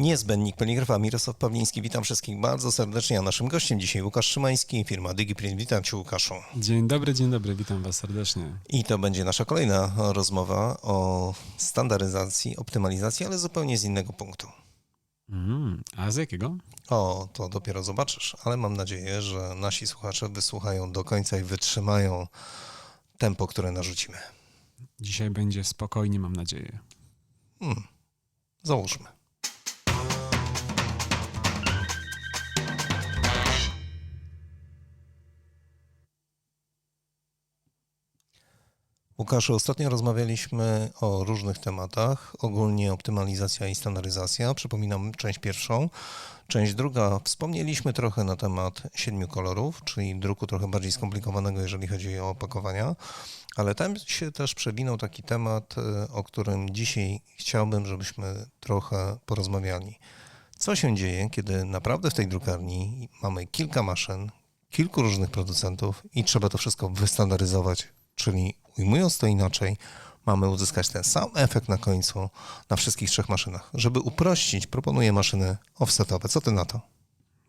Niezbędnik poligrafa Mirosław Pawliński. Witam wszystkich bardzo serdecznie. A naszym gościem dzisiaj Łukasz Szymański, firma DigiPrint. Witam Cię Łukaszu. Dzień dobry, dzień dobry, witam Was serdecznie. I to będzie nasza kolejna rozmowa o standaryzacji, optymalizacji, ale zupełnie z innego punktu. Mm, a z jakiego? O, to dopiero zobaczysz, ale mam nadzieję, że nasi słuchacze wysłuchają do końca i wytrzymają tempo, które narzucimy. Dzisiaj będzie spokojnie, mam nadzieję. Hmm. Załóżmy. Łukaszu, ostatnio rozmawialiśmy o różnych tematach, ogólnie optymalizacja i standaryzacja. Przypominam część pierwszą. Część druga, wspomnieliśmy trochę na temat siedmiu kolorów, czyli druku trochę bardziej skomplikowanego, jeżeli chodzi o opakowania, ale tam się też przewinął taki temat, e, o którym dzisiaj chciałbym, żebyśmy trochę porozmawiali. Co się dzieje, kiedy naprawdę w tej drukarni mamy kilka maszyn, kilku różnych producentów i trzeba to wszystko wystandaryzować, czyli ujmując to inaczej, mamy uzyskać ten sam efekt na końcu na wszystkich trzech maszynach. Żeby uprościć, proponuję maszyny offsetowe. Co ty na to?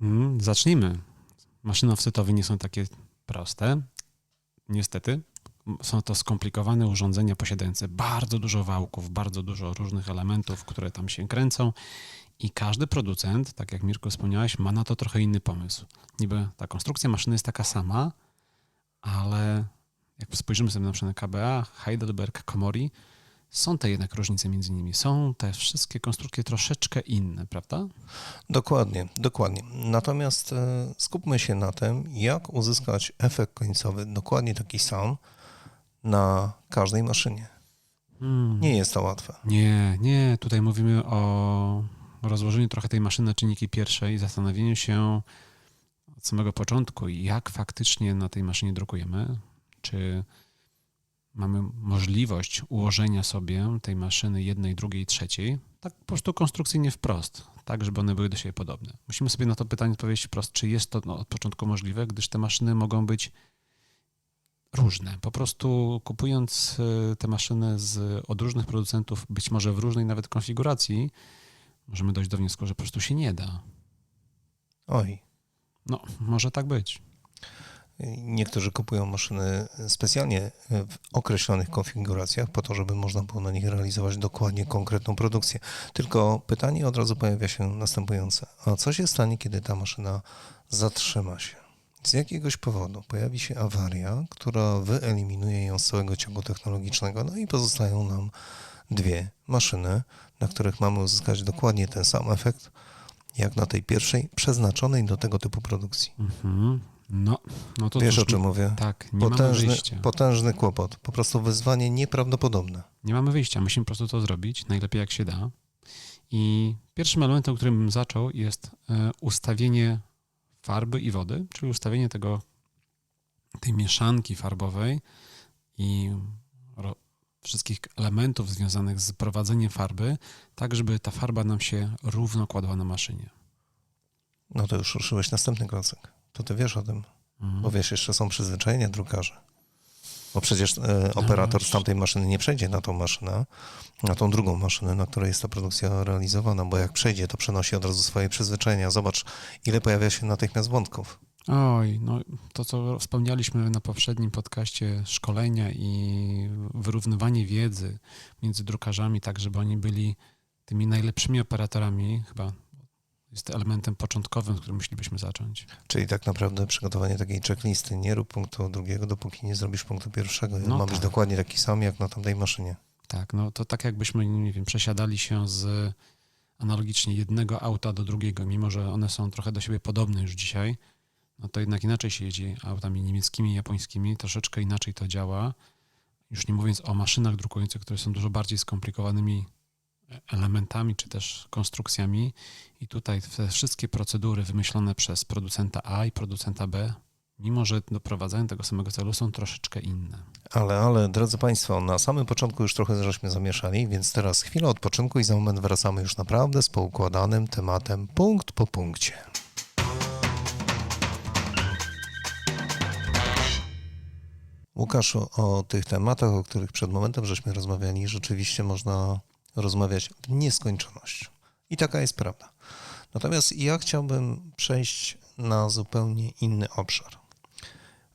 Mm, zacznijmy. Maszyny offsetowe nie są takie proste. Niestety. Są to skomplikowane urządzenia posiadające bardzo dużo wałków, bardzo dużo różnych elementów, które tam się kręcą. I każdy producent, tak jak Mirko wspomniałeś, ma na to trochę inny pomysł. Niby ta konstrukcja maszyny jest taka sama, ale jak spojrzymy sobie na przykład na KBA, Heidelberg, Komori, są te jednak różnice między nimi. Są te wszystkie konstrukcje troszeczkę inne, prawda? Dokładnie, dokładnie. Natomiast e, skupmy się na tym, jak uzyskać efekt końcowy dokładnie taki sam na każdej maszynie. Hmm. Nie jest to łatwe. Nie, nie. Tutaj mówimy o rozłożeniu trochę tej maszyny na czynniki pierwsze i zastanowieniu się od samego początku, jak faktycznie na tej maszynie drukujemy. Czy mamy możliwość ułożenia sobie tej maszyny jednej, drugiej, trzeciej, tak po prostu konstrukcyjnie wprost, tak żeby one były do siebie podobne. Musimy sobie na to pytanie odpowiedzieć wprost, czy jest to no, od początku możliwe, gdyż te maszyny mogą być różne. Po prostu kupując y, te maszyny z, od różnych producentów, być może w różnej nawet konfiguracji, możemy dojść do wniosku, że po prostu się nie da. Oj, No, może tak być. Niektórzy kupują maszyny specjalnie w określonych konfiguracjach po to, żeby można było na nich realizować dokładnie konkretną produkcję. Tylko pytanie od razu pojawia się następujące. A co się stanie, kiedy ta maszyna zatrzyma się? Z jakiegoś powodu pojawi się awaria, która wyeliminuje ją z całego ciągu technologicznego, no i pozostają nam dwie maszyny, na których mamy uzyskać dokładnie ten sam efekt, jak na tej pierwszej, przeznaczonej do tego typu produkcji. Mhm. No, no to Wiesz o czym mówię? Tak, nie mamy Potężny, wyjścia. potężny kłopot, po prostu wyzwanie nieprawdopodobne. Nie mamy wyjścia, musimy po prostu to zrobić najlepiej jak się da. I pierwszym elementem, którym bym zaczął, jest e, ustawienie farby i wody, czyli ustawienie tego, tej mieszanki farbowej i wszystkich elementów związanych z prowadzeniem farby, tak żeby ta farba nam się równo kładła na maszynie. No to już ruszyłeś następny klocek. To ty wiesz o tym, Mhm. bo wiesz, jeszcze są przyzwyczajenia drukarzy. Bo przecież e, operator z tamtej maszyny nie przejdzie na tą maszynę, na tą drugą maszynę, na której jest ta produkcja realizowana, bo jak przejdzie, to przenosi od razu swoje przyzwyczajenia. Zobacz, ile pojawia się natychmiast wątków. Oj, no to co wspomnieliśmy na poprzednim podcaście, szkolenia i wyrównywanie wiedzy między drukarzami, tak żeby oni byli tymi najlepszymi operatorami, chyba jest elementem początkowym, z którym musielibyśmy zacząć. Czyli tak naprawdę przygotowanie takiej checklisty. Nie rób punktu drugiego, dopóki nie zrobisz punktu pierwszego. No ma być tak. dokładnie taki sam, jak na tamtej maszynie. Tak, no to tak jakbyśmy, nie wiem, przesiadali się z analogicznie jednego auta do drugiego, mimo że one są trochę do siebie podobne już dzisiaj, no to jednak inaczej się jeździ autami niemieckimi, japońskimi, troszeczkę inaczej to działa. Już nie mówiąc o maszynach drukujących, które są dużo bardziej skomplikowanymi elementami czy też konstrukcjami i tutaj te wszystkie procedury wymyślone przez producenta A i producenta B, mimo że doprowadzają do tego samego celu, są troszeczkę inne. Ale, ale, drodzy Państwo, na samym początku już trochę żeśmy zamieszali, więc teraz chwila odpoczynku i za moment wracamy już naprawdę z poukładanym tematem, punkt po punkcie. Łukaszu, o tych tematach, o których przed momentem żeśmy rozmawiali, rzeczywiście można rozmawiać w nieskończoność. I taka jest prawda. Natomiast ja chciałbym przejść na zupełnie inny obszar.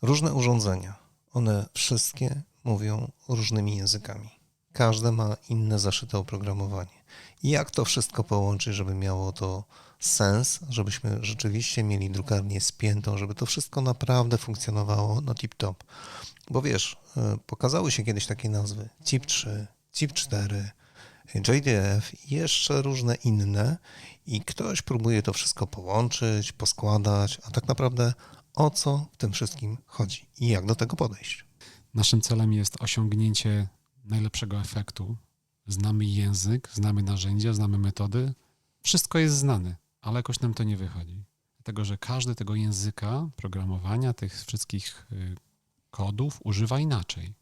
Różne urządzenia, one wszystkie mówią różnymi językami. Każde ma inne zaszyte oprogramowanie. Jak to wszystko połączyć, żeby miało to sens, żebyśmy rzeczywiście mieli drukarnię spiętą, żeby to wszystko naprawdę funkcjonowało na tip-top. Bo wiesz, y, pokazały się kiedyś takie nazwy CIP3, CIP4, JDF i jeszcze różne inne i ktoś próbuje to wszystko połączyć, poskładać, a tak naprawdę o co w tym wszystkim chodzi i jak do tego podejść. Naszym celem jest osiągnięcie najlepszego efektu. Znamy język, znamy narzędzia, znamy metody. Wszystko jest znane, ale jakoś nam to nie wychodzi. Dlatego, że każdy tego języka, programowania, tych wszystkich y, kodów używa inaczej.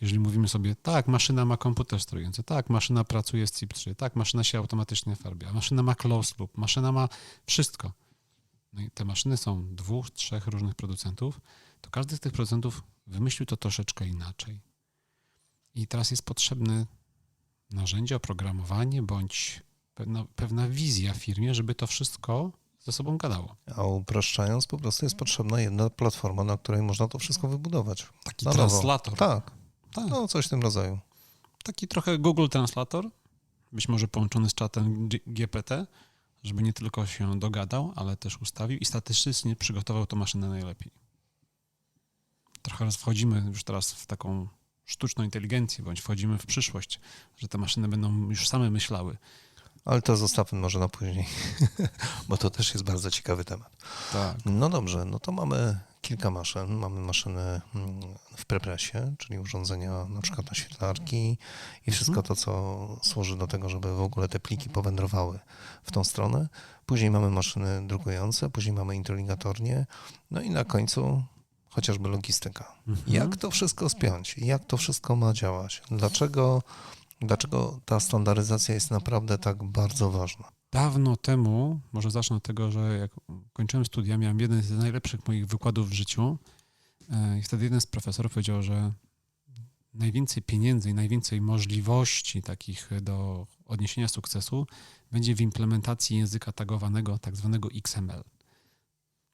Jeżeli mówimy sobie, tak, maszyna ma komputer sterujący, tak, maszyna pracuje z CIP3, tak, maszyna się automatycznie farbia, maszyna ma closed loop, maszyna ma wszystko. No i te maszyny są dwóch, trzech różnych producentów, to każdy z tych producentów wymyślił to troszeczkę inaczej. I teraz jest potrzebne narzędzie, oprogramowanie bądź pewna, pewna wizja w firmie, żeby to wszystko ze sobą gadało. A upraszczając, po prostu jest potrzebna jedna platforma, na której można to wszystko wybudować. Taki Na nowo. translator. Tak, Tak. no coś w tym rodzaju. Taki trochę Google Translator, być może połączony z czatem GPT, żeby nie tylko się dogadał, ale też ustawił i statystycznie przygotował tą maszynę najlepiej. Trochę wchodzimy już teraz w taką sztuczną inteligencję, bądź wchodzimy w przyszłość, że te maszyny będą już same myślały. Ale to zostawmy może na później, bo to też jest bardzo ciekawy temat. Tak. No dobrze, no to mamy kilka maszyn. Mamy maszyny mm, w prepresie, czyli urządzenia na przykład na świetlarki i wszystko to, co służy do tego, żeby w ogóle te pliki powędrowały w tą stronę. Później mamy maszyny drukujące, później mamy interligatornie, no i na końcu chociażby logistyka. Jak to wszystko spiąć? Jak to wszystko ma działać? Dlaczego, dlaczego ta standaryzacja jest naprawdę tak bardzo ważna? Dawno temu, może zacznę od tego, że jak kończyłem studia, miałem jeden z najlepszych moich wykładów w życiu e, i wtedy jeden z profesorów powiedział, że najwięcej pieniędzy i najwięcej możliwości takich do odniesienia sukcesu będzie w implementacji języka tagowanego, tak zwanego XML.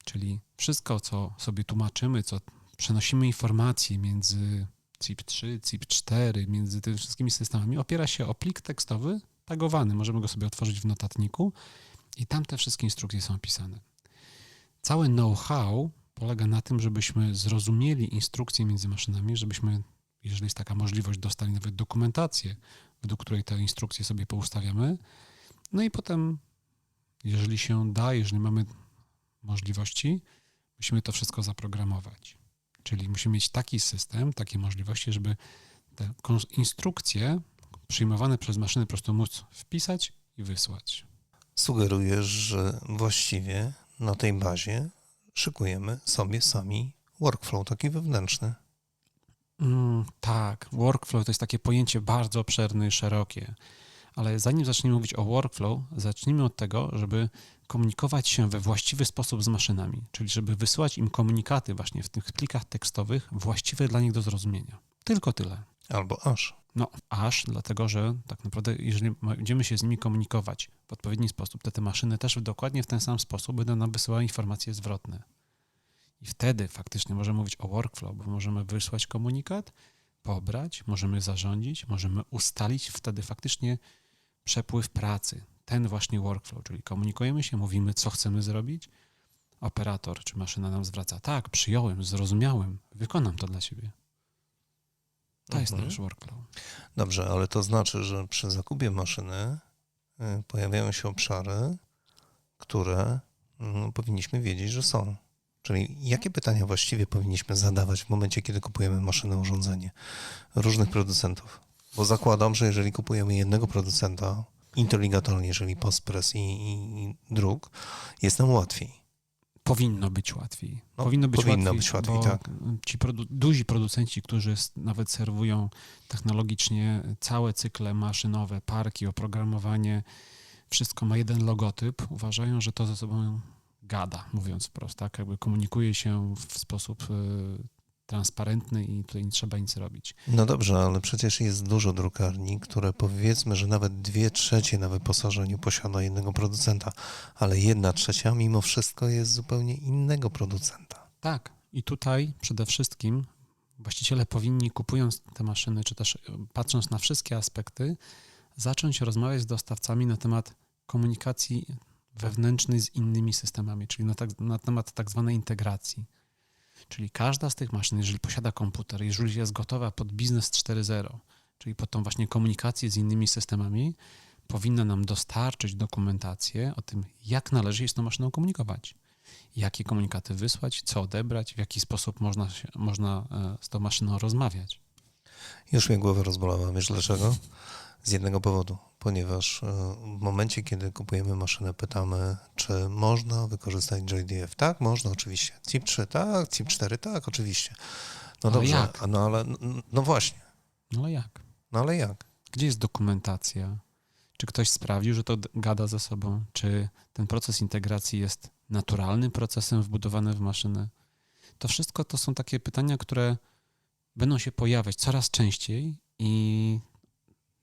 Czyli wszystko, co sobie tłumaczymy, co przenosimy informacje między CIP3, CIP4, między tymi wszystkimi systemami, opiera się o plik tekstowy tagowany. Możemy go sobie otworzyć w notatniku i tam te wszystkie instrukcje są opisane. Całe know-how polega na tym, żebyśmy zrozumieli instrukcje między maszynami, żebyśmy, jeżeli jest taka możliwość, dostali nawet dokumentację, według której te instrukcje sobie poustawiamy. No i potem, jeżeli się da, jeżeli mamy możliwości, musimy to wszystko zaprogramować. Czyli musimy mieć taki system, takie możliwości, żeby te instrukcje przyjmowane przez maszyny po prostu móc wpisać i wysłać. Sugerujesz, że właściwie na tej bazie szykujemy sobie sami workflow taki wewnętrzny. Mm, tak, workflow to jest takie pojęcie bardzo obszerne i szerokie. Ale zanim zaczniemy mówić o workflow, zacznijmy od tego, żeby komunikować się we właściwy sposób z maszynami, czyli żeby wysyłać im komunikaty właśnie w tych plikach tekstowych właściwe dla nich do zrozumienia. Tylko tyle. Albo aż. No, aż dlatego, że tak naprawdę, jeżeli będziemy się z nimi komunikować w odpowiedni sposób, to te maszyny też dokładnie w ten sam sposób będą nam wysyłały informacje zwrotne. I wtedy faktycznie możemy mówić o workflow, bo możemy wysłać komunikat, pobrać, możemy zarządzić, możemy ustalić wtedy faktycznie przepływ pracy. Ten właśnie workflow, czyli komunikujemy się, mówimy, co chcemy zrobić. Operator czy maszyna nam zwraca, tak, przyjąłem, zrozumiałem, wykonam to dla ciebie. To jest Mhm. nasz workflow. Dobrze, ale to znaczy, że przy zakupie maszyny y, pojawiają się obszary, które mm, powinniśmy wiedzieć, że są. Czyli jakie pytania właściwie powinniśmy zadawać w momencie, kiedy kupujemy maszynę, urządzenie różnych producentów? Bo zakładam, że jeżeli kupujemy jednego producenta, interligatornie, czyli Postpress i, i, i druk, jest nam łatwiej. Powinno być łatwiej. No, powinno być powinno łatwiej, być łatwiej, tak. Ci produ- duzi producenci, którzy nawet serwują technologicznie całe cykle maszynowe, parki, oprogramowanie, wszystko ma jeden logotyp, uważają, że to ze sobą gada, mówiąc wprost, tak? Jakby komunikuje się w sposób y, transparentny i tutaj nie trzeba nic robić. No dobrze, ale przecież jest dużo drukarni, które powiedzmy, że nawet dwie trzecie na wyposażeniu posiada jednego producenta, ale jedna trzecia mimo wszystko jest zupełnie innego producenta. Tak. I tutaj przede wszystkim właściciele powinni kupując te maszyny, czy też e, patrząc na wszystkie aspekty, zacząć rozmawiać z dostawcami na temat komunikacji wewnętrznej z innymi systemami, czyli na, tak, na temat tak zwanej integracji. Czyli każda z tych maszyn, jeżeli posiada komputer, jeżeli jest gotowa pod biznes 4.0, czyli pod tą właśnie komunikację z innymi systemami, powinna nam dostarczyć dokumentację o tym, jak należy się z tą maszyną komunikować. Jakie komunikaty wysłać, co odebrać, w jaki sposób można, się, można e, z tą maszyną rozmawiać. Już mnie głowa rozbolała, wiesz dlaczego? Z jednego powodu, ponieważ e, w momencie, kiedy kupujemy maszynę, pytamy, czy można wykorzystać JDF. Tak, można oczywiście. CIP 3, tak, CIP 4, tak, oczywiście. No Ale dobrze, jak? no ale, no, właśnie, No ale jak? no ale jak? Gdzie jest dokumentacja? Czy ktoś sprawdził, że to gada ze sobą? Czy ten proces integracji jest naturalnym procesem wbudowany w maszynę? To wszystko to są takie pytania, które będą się pojawiać coraz częściej i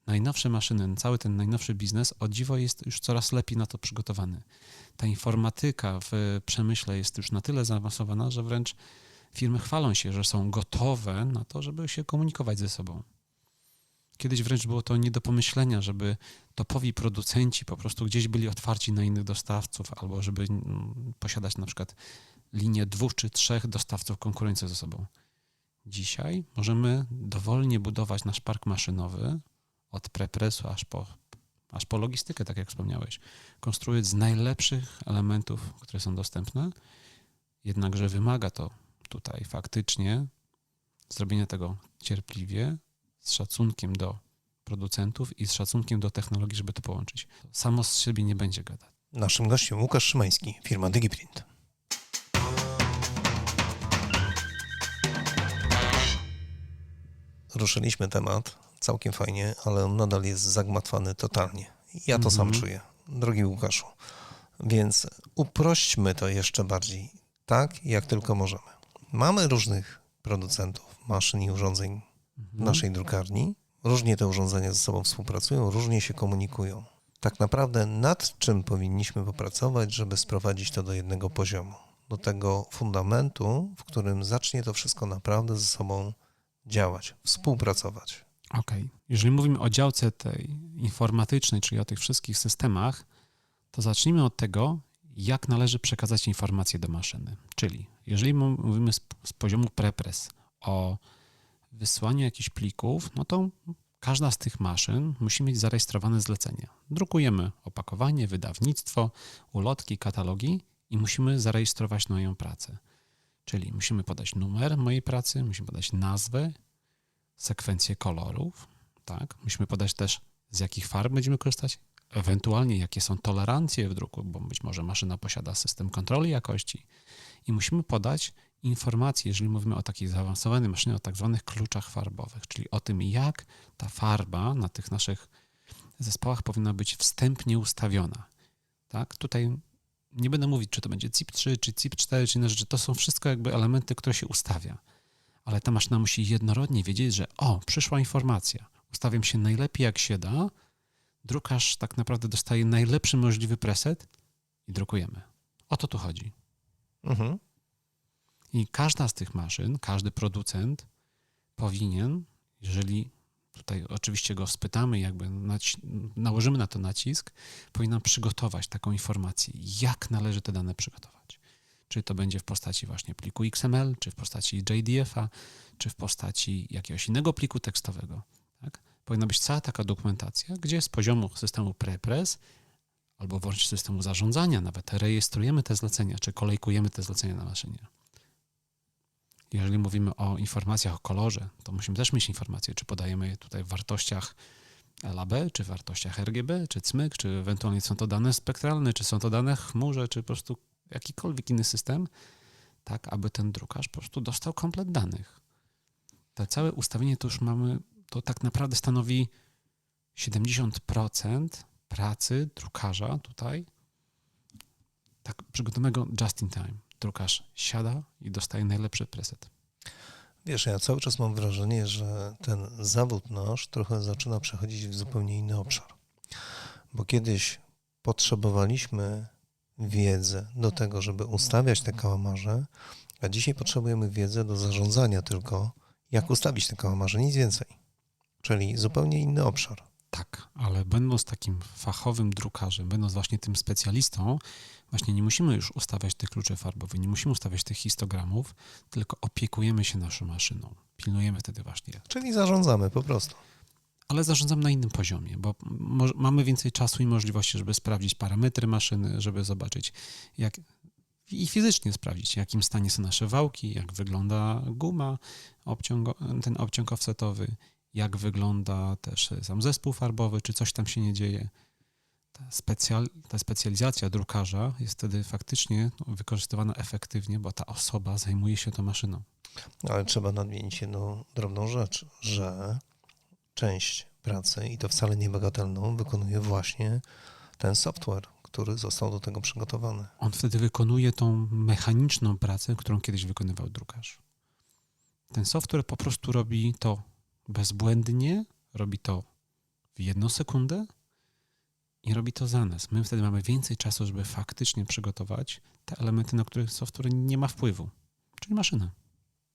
najnowsze maszyny, cały ten najnowszy biznes, o dziwo jest już coraz lepiej na to przygotowany. Ta informatyka w przemyśle jest już na tyle zaawansowana, że wręcz firmy chwalą się, że są gotowe na to, żeby się komunikować ze sobą. Kiedyś wręcz było to nie do pomyślenia, żeby topowi producenci po prostu gdzieś byli otwarci na innych dostawców, albo żeby mm, posiadać na przykład linię dwóch czy trzech dostawców konkurujących ze sobą. Dzisiaj możemy dowolnie budować nasz park maszynowy od prepresu aż po, aż po logistykę, tak jak wspomniałeś. Konstruując z najlepszych elementów, które są dostępne, jednakże wymaga to tutaj faktycznie zrobienia tego cierpliwie, z szacunkiem do producentów i z szacunkiem do technologii, żeby to połączyć. Samo z siebie nie będzie gadać. Naszym gościem Łukasz Szymański, firma DigiPrint. Ruszyliśmy temat, całkiem fajnie, ale on nadal jest zagmatwany totalnie. Ja to sam Mhm. czuję, drogi Łukaszu. Więc uprośćmy to jeszcze bardziej, tak jak tylko możemy. Mamy różnych producentów maszyn i urządzeń w naszej drukarni. Różnie te urządzenia ze sobą współpracują, różnie się komunikują. Tak naprawdę nad czym powinniśmy popracować, żeby sprowadzić to do jednego poziomu, do tego fundamentu, w którym zacznie to wszystko naprawdę ze sobą działać, współpracować. Okej. Jeżeli mówimy o działce tej informatycznej, czyli o tych wszystkich systemach, to zacznijmy od tego, jak należy przekazać informacje do maszyny. Czyli jeżeli mówimy z, z poziomu prepres o wysłaniu jakichś plików, no to każda z tych maszyn musi mieć zarejestrowane zlecenie. Drukujemy opakowanie, wydawnictwo, ulotki, katalogi i musimy zarejestrować moją pracę. Czyli musimy podać numer mojej pracy, musimy podać nazwę, sekwencję kolorów, tak? Musimy podać też z jakich farb będziemy korzystać, ewentualnie jakie są tolerancje w druku, bo być może maszyna posiada system kontroli jakości i musimy podać informacje, jeżeli mówimy o takiej zaawansowanej maszynie, o tak zwanych kluczach farbowych, czyli o tym, jak ta farba na tych naszych zespołach powinna być wstępnie ustawiona. Tak? Tutaj nie będę mówić, czy to będzie CIP3, czy CIP4, czy inne rzeczy. To są wszystko jakby elementy, które się ustawia. Ale ta maszyna musi jednorodnie wiedzieć, że o, przyszła informacja. Ustawiam się najlepiej jak się da. Drukarz tak naprawdę dostaje najlepszy możliwy preset i drukujemy. O to tu chodzi. Mhm. I każda z tych maszyn, każdy producent powinien, jeżeli tutaj oczywiście go spytamy, jakby nałożymy na to nacisk, powinien przygotować taką informację, jak należy te dane przygotować. Czy to będzie w postaci właśnie pliku XML, czy w postaci JDF-a, czy w postaci jakiegoś innego pliku tekstowego. Tak? Powinna być cała taka dokumentacja, gdzie z poziomu systemu prepress albo wręcz systemu zarządzania nawet rejestrujemy te zlecenia, czy kolejkujemy te zlecenia na maszynie. Jeżeli mówimy o informacjach o kolorze, to musimy też mieć informacje, czy podajemy je tutaj w wartościach LAB, czy w wartościach RGB, czy CMYK, czy ewentualnie są to dane spektralne, czy są to dane chmurze, czy po prostu jakikolwiek inny system, tak aby ten drukarz po prostu dostał komplet danych. To całe ustawienie to już mamy, to tak naprawdę stanowi 70% pracy drukarza tutaj, tak przygotowanego just in time. Drukarz siada i dostaje najlepszy preset. Wiesz, ja cały czas mam wrażenie, że ten zawód nasz trochę zaczyna przechodzić w zupełnie inny obszar. Bo kiedyś potrzebowaliśmy wiedzę do tego, żeby ustawiać te kałamarze, a dzisiaj potrzebujemy wiedzy do zarządzania tylko, jak ustawić te kałamarze, nic więcej. Czyli zupełnie inny obszar. Tak, ale będąc takim fachowym drukarzem, będąc właśnie tym specjalistą, właśnie nie musimy już ustawiać tych kluczy farbowych, nie musimy ustawiać tych histogramów, tylko opiekujemy się naszą maszyną. Pilnujemy wtedy właśnie. Czyli zarządzamy po prostu. Ale zarządzam na innym poziomie, bo mamy więcej czasu i możliwości, żeby sprawdzić parametry maszyny, żeby zobaczyć, jak i fizycznie sprawdzić, w jakim stanie są nasze wałki, jak wygląda guma, ten obciąg offsetowy, jak wygląda też sam zespół farbowy, czy coś tam się nie dzieje. Ta, specjal, ta specjalizacja drukarza jest wtedy faktycznie no, wykorzystywana efektywnie, bo ta osoba zajmuje się tą maszyną. Ale trzeba nadmienić jedną drobną rzecz, że część pracy, i to wcale niebagatelną, wykonuje właśnie ten software, który został do tego przygotowany. On wtedy wykonuje tą mechaniczną pracę, którą kiedyś wykonywał drukarz. Ten software po prostu robi to bezbłędnie, robi to w jedną sekundę i robi to za nas. My wtedy mamy więcej czasu, żeby faktycznie przygotować te elementy, na które software nie ma wpływu, czyli maszyna.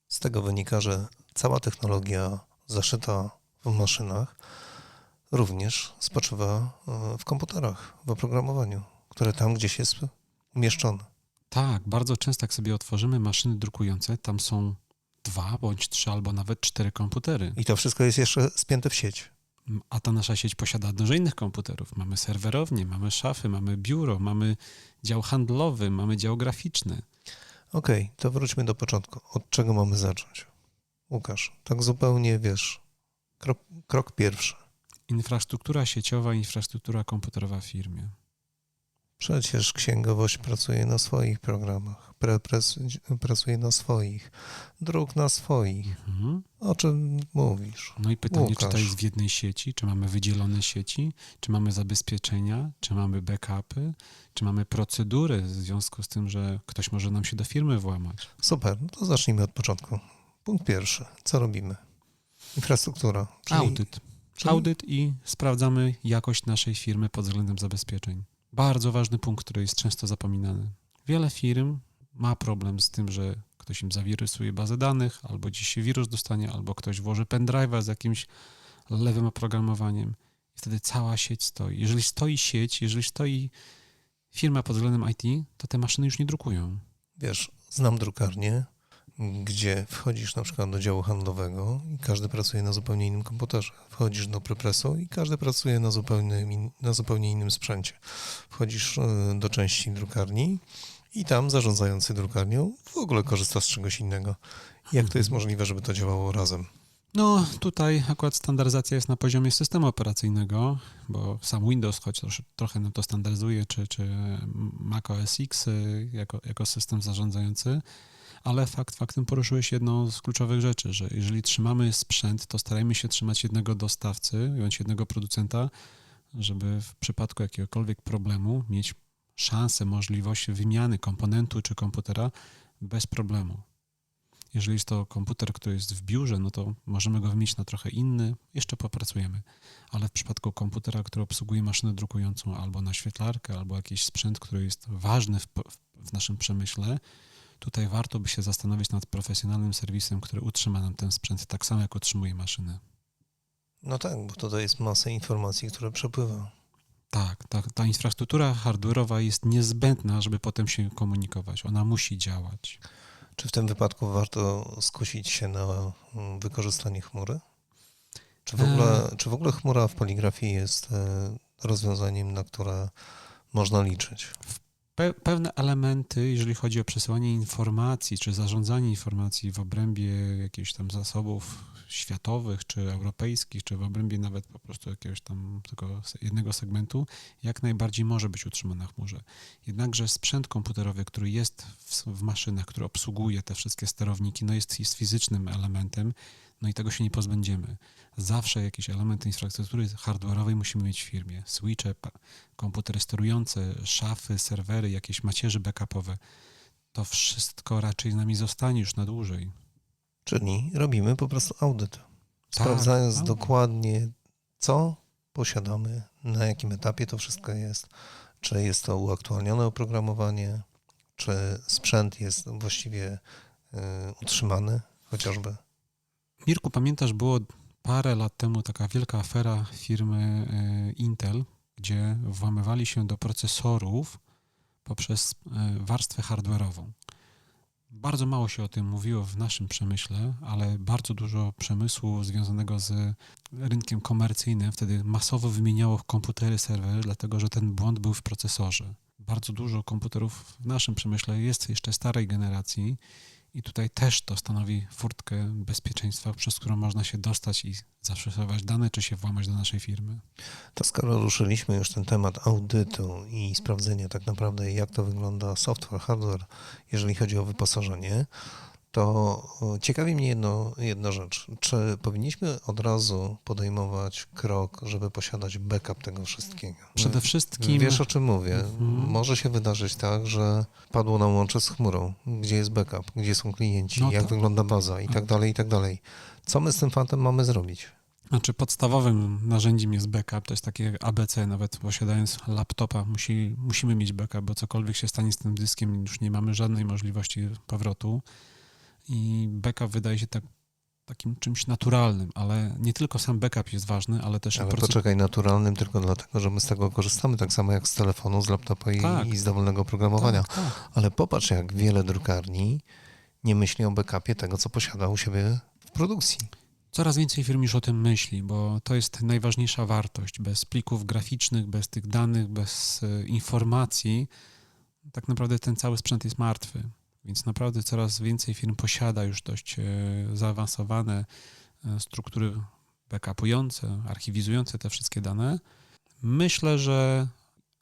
Z tego wynika, że cała technologia zaszyta w maszynach również spoczywa e, w komputerach, w oprogramowaniu, które tam gdzieś jest umieszczone. Tak, bardzo często jak sobie otworzymy maszyny drukujące, tam są dwa bądź trzy albo nawet cztery komputery. I to wszystko jest jeszcze spięte w sieć. A ta nasza sieć posiada dużo innych komputerów. Mamy serwerownię, mamy szafy, mamy biuro, mamy dział handlowy, mamy dział graficzny. Okej, to wróćmy do początku. Od czego mamy zacząć? Łukasz, tak zupełnie wiesz, krok, krok pierwszy. Infrastruktura sieciowa, infrastruktura komputerowa w firmie. Przecież księgowość pracuje na swoich programach, pre, pres, pracuje na swoich, druk na swoich. Mhm. O czym mówisz? No i pytanie, czy to Łukasz. jest w jednej sieci, czy mamy wydzielone sieci, czy mamy zabezpieczenia, czy mamy backupy, czy mamy procedury w związku z tym, że ktoś może nam się do firmy włamać. Super, no to zacznijmy od początku. Punkt pierwszy. Co robimy? Infrastruktura. Czyli, Audyt. czyli- Audyt i sprawdzamy jakość naszej firmy pod względem zabezpieczeń. Bardzo ważny punkt, który jest często zapominany. Wiele firm ma problem z tym, że ktoś im zawirusuje bazę danych, albo gdzieś się wirus dostanie, albo ktoś włoży pendrive'a z jakimś lewym oprogramowaniem. I wtedy cała sieć stoi. Jeżeli stoi sieć, jeżeli stoi firma pod względem IT, to te maszyny już nie drukują. Wiesz, znam drukarnię, gdzie wchodzisz na przykład do działu handlowego i każdy pracuje na zupełnie innym komputerze. Wchodzisz do prepresu i każdy pracuje na zupełnie, na zupełnie innym sprzęcie. Wchodzisz e, do części drukarni i tam zarządzający drukarnią w ogóle korzysta z czegoś innego. Jak to jest możliwe, żeby to działało razem? No, tutaj akurat standaryzacja jest na poziomie systemu operacyjnego, bo sam Windows, choć trochę nam to standaryzuje, czy, czy Mac OS X y, jako, jako system zarządzający, ale fakt faktem poruszyłeś jedną z kluczowych rzeczy, że jeżeli trzymamy sprzęt, to starajmy się trzymać jednego dostawcy, bądź jednego producenta, żeby w przypadku jakiegokolwiek problemu mieć szansę, możliwość wymiany komponentu czy komputera bez problemu. Jeżeli jest to komputer, który jest w biurze, no to możemy go wymienić na trochę inny, jeszcze popracujemy. Ale w przypadku komputera, który obsługuje maszynę drukującą albo naświetlarkę, albo jakiś sprzęt, który jest ważny w, w naszym przemyśle, tutaj warto by się zastanowić nad profesjonalnym serwisem, który utrzyma nam ten sprzęt tak samo, jak utrzymuje maszynę. No tak, bo tutaj jest masa informacji, które przepływa. Tak, ta, ta infrastruktura hardware'owa jest niezbędna, żeby potem się komunikować. Ona musi działać. Czy w tym wypadku warto skusić się na mm, wykorzystanie chmury? Czy w ogóle, czy w ogóle chmura w poligrafii jest e, rozwiązaniem, na które można liczyć? Pe- pewne elementy, jeżeli chodzi o przesyłanie informacji, czy zarządzanie informacji w obrębie jakichś tam zasobów światowych, czy europejskich, czy w obrębie nawet po prostu jakiegoś tam tylko jednego segmentu, jak najbardziej może być utrzymana w chmurze. Jednakże sprzęt komputerowy, który jest w, w maszynach, który obsługuje te wszystkie sterowniki, no jest, jest fizycznym elementem, no i tego się nie pozbędziemy. Zawsze jakiś element infrastruktury hardware'owej musimy mieć w firmie. Switche, komputery sterujące, szafy, serwery, jakieś macierzy backupowe. To wszystko raczej z nami zostanie już na dłużej. Czyli robimy po prostu audyt, sprawdzając audyt. dokładnie, co posiadamy, na jakim etapie to wszystko jest, czy jest to uaktualnione oprogramowanie, czy sprzęt jest właściwie y, utrzymany chociażby. Mirku, pamiętasz, było parę lat temu taka wielka afera firmy y, Intel, gdzie włamywali się do procesorów poprzez y, warstwę hardware'ową. Bardzo mało się o tym mówiło w naszym przemyśle, ale bardzo dużo przemysłu związanego z rynkiem komercyjnym wtedy masowo wymieniało komputery, serwery, dlatego że ten błąd był w procesorze. Bardzo dużo komputerów w naszym przemyśle jest jeszcze starej generacji i tutaj też to stanowi furtkę bezpieczeństwa, przez którą można się dostać i zaszyfrować dane, czy się włamać do naszej firmy. To skoro ruszyliśmy już ten temat audytu i sprawdzenia tak naprawdę, jak to wygląda software, hardware, jeżeli chodzi o wyposażenie, to ciekawi mnie jedno, jedna rzecz. Czy powinniśmy od razu podejmować krok, żeby posiadać backup tego wszystkiego? Przede wszystkim Wiesz o czym mówię. Mhm. Może się wydarzyć tak, że padło nam łącze z chmurą. Gdzie jest backup? Gdzie są klienci? No jak tak. wygląda baza? I tak dalej, i tak dalej. Co my z tym fantem mamy zrobić? Znaczy podstawowym narzędziem jest backup, to jest takie ABC, nawet posiadając laptopa musi, musimy mieć backup, bo cokolwiek się stanie z tym dyskiem, już nie mamy żadnej możliwości powrotu i backup wydaje się tak, takim czymś naturalnym, ale nie tylko sam backup jest ważny, ale też Ale proces- poczekaj, naturalnym tylko dlatego, że my z tego korzystamy, tak samo jak z telefonu, z laptopa i, Tak. i z dowolnego oprogramowania. Tak, tak. Ale popatrz, jak wiele drukarni nie myśli o backupie tego, co posiada u siebie w produkcji. Coraz więcej firm już o tym myśli, bo to jest najważniejsza wartość. Bez plików graficznych, bez tych danych, bez e, informacji, tak naprawdę ten cały sprzęt jest martwy. Więc naprawdę coraz więcej firm posiada już dość e, zaawansowane e, struktury backupujące, archiwizujące te wszystkie dane. Myślę, że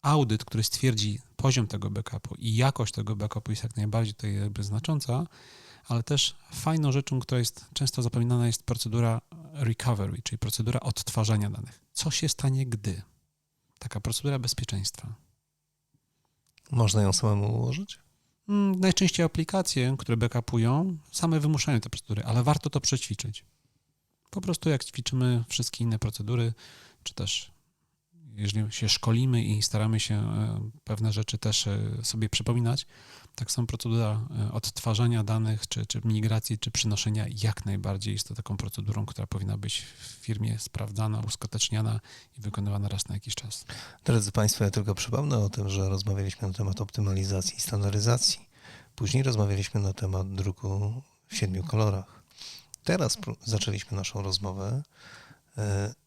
audyt, który stwierdzi poziom tego backupu i jakość tego backupu jest jak najbardziej tutaj jakby znacząca, ale też fajną rzeczą, która jest często zapominana, jest procedura recovery, czyli procedura odtwarzania danych. Co się stanie, gdy? Taka procedura bezpieczeństwa. Można ją samemu ułożyć? Mm, Najczęściej aplikacje, które backupują, same wymuszają te procedury, ale warto to przećwiczyć. Po prostu jak ćwiczymy wszystkie inne procedury, czy też jeżeli się szkolimy i staramy się e, pewne rzeczy też e, sobie przypominać, tak samo procedura e, odtwarzania danych, czy, czy migracji, czy przynoszenia jak najbardziej jest to taką procedurą, która powinna być w firmie sprawdzana, uskuteczniana i wykonywana raz na jakiś czas. Drodzy Państwo, ja tylko przypomnę o tym, że rozmawialiśmy na temat optymalizacji i standaryzacji. Później rozmawialiśmy na temat druku w siedmiu kolorach. Teraz zaczęliśmy naszą rozmowę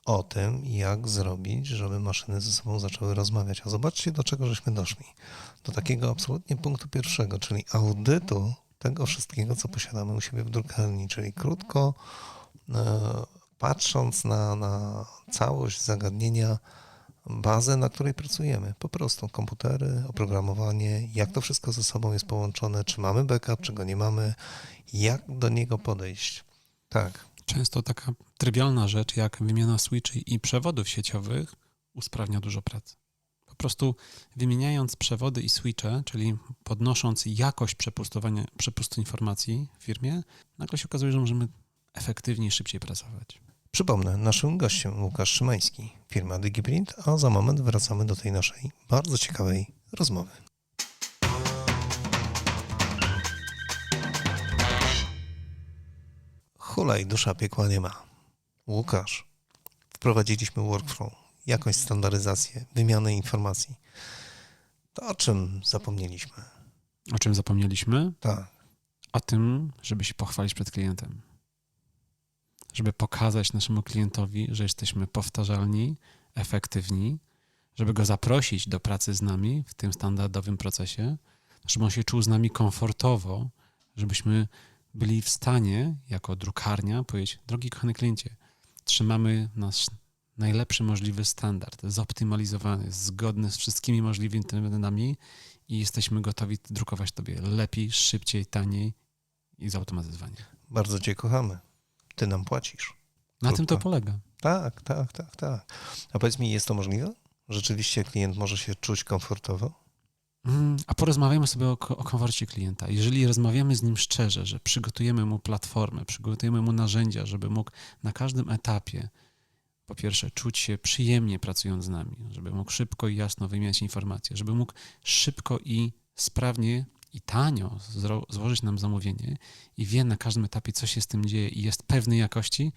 o tym, jak zrobić, żeby maszyny ze sobą zaczęły rozmawiać. A zobaczcie, do czego żeśmy doszli. Do takiego absolutnie punktu pierwszego, czyli audytu tego wszystkiego, co posiadamy u siebie w drukarni, czyli krótko e, patrząc na, na całość zagadnienia, bazę, na której pracujemy. Po prostu komputery, oprogramowanie, jak to wszystko ze sobą jest połączone, czy mamy backup, czy go nie mamy, jak do niego podejść. Tak, Często taka trywialna rzecz jak wymiana switchy i przewodów sieciowych usprawnia dużo pracy. Po prostu wymieniając przewody i switche, czyli podnosząc jakość przepustowania, przepustu informacji w firmie, nagle się okazuje, że możemy efektywniej, szybciej pracować. Przypomnę, naszym gościem Łukasz Szymański, firma DigiPrint, a za moment wracamy do tej naszej bardzo ciekawej rozmowy. Hulaj, dusza piekła nie ma. Łukasz, wprowadziliśmy workflow, jakąś standaryzację, wymianę informacji. To o czym zapomnieliśmy? O czym zapomnieliśmy? Tak, O tym, żeby się pochwalić przed klientem. Żeby pokazać naszemu klientowi, że jesteśmy powtarzalni, efektywni, żeby go zaprosić do pracy z nami w tym standardowym procesie, żeby on się czuł z nami komfortowo, żebyśmy byli w stanie, jako drukarnia, powiedzieć: Drogi kochany kliencie, trzymamy nasz najlepszy możliwy standard, zoptymalizowany, zgodny z wszystkimi możliwymi trendami i jesteśmy gotowi drukować Tobie lepiej, szybciej, taniej i zautomatyzowanie. bardzo Cię kochamy. Ty nam płacisz. Na tym to Krótko. polega. Tak, tak, tak, tak. A powiedz mi, jest to możliwe? Rzeczywiście klient może się czuć komfortowo? Mm, A porozmawiamy sobie o, o klienta. Jeżeli rozmawiamy z nim szczerze, że przygotujemy mu platformę, przygotujemy mu narzędzia, żeby mógł na każdym etapie, po pierwsze, czuć się przyjemnie pracując z nami, żeby mógł szybko i jasno wymieniać informacje, żeby mógł szybko i sprawnie i tanio złożyć nam zamówienie i wie na każdym etapie, co się z tym dzieje i jest pewny jakości,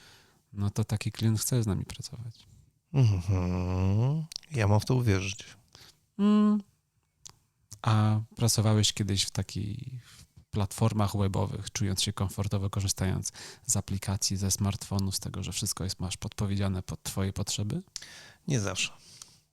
no to taki klient chce z nami pracować. Mhm. Ja mam w to uwierzyć. Mm. A pracowałeś kiedyś w takich platformach webowych, czując się komfortowo, korzystając z aplikacji, ze smartfonu, z tego, że wszystko jest masz podpowiedziane pod Twoje potrzeby? Nie zawsze.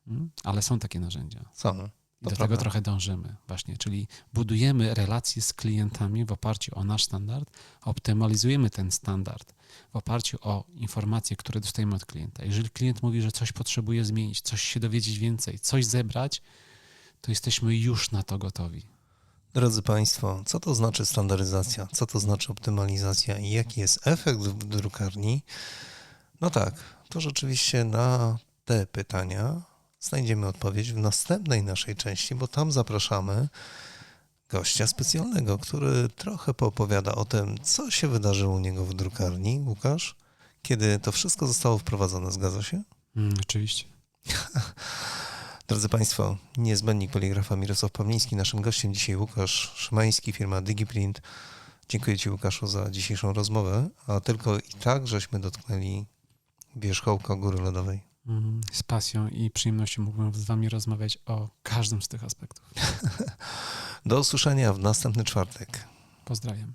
Mm. Ale są takie narzędzia. Są. I do tego prawda. trochę dążymy, właśnie, czyli budujemy relacje z klientami w oparciu o nasz standard, optymalizujemy ten standard w oparciu o informacje, które dostajemy od klienta. Jeżeli klient mówi, że coś potrzebuje zmienić, coś się dowiedzieć więcej, coś zebrać, to jesteśmy już na to gotowi. Drodzy Państwo, co to znaczy standaryzacja? Co to znaczy optymalizacja i jaki jest efekt w drukarni? No tak, to rzeczywiście na te pytania znajdziemy odpowiedź w następnej naszej części, bo tam zapraszamy gościa specjalnego, który trochę poopowiada o tym, co się wydarzyło u niego w drukarni. Łukasz, kiedy to wszystko zostało wprowadzone, zgadza się? Mm, oczywiście. Drodzy Państwo, niezbędnik poligrafa Mirosław Pawliński, naszym gościem dzisiaj Łukasz Szymański, firma DigiPrint. Dziękuję Ci Łukaszu za dzisiejszą rozmowę, a tylko i tak żeśmy dotknęli wierzchołka Góry Lodowej. Mm, z pasją i przyjemnością mógłbym z Wami rozmawiać o każdym z tych aspektów. Do usłyszenia w następny czwartek. Pozdrawiam.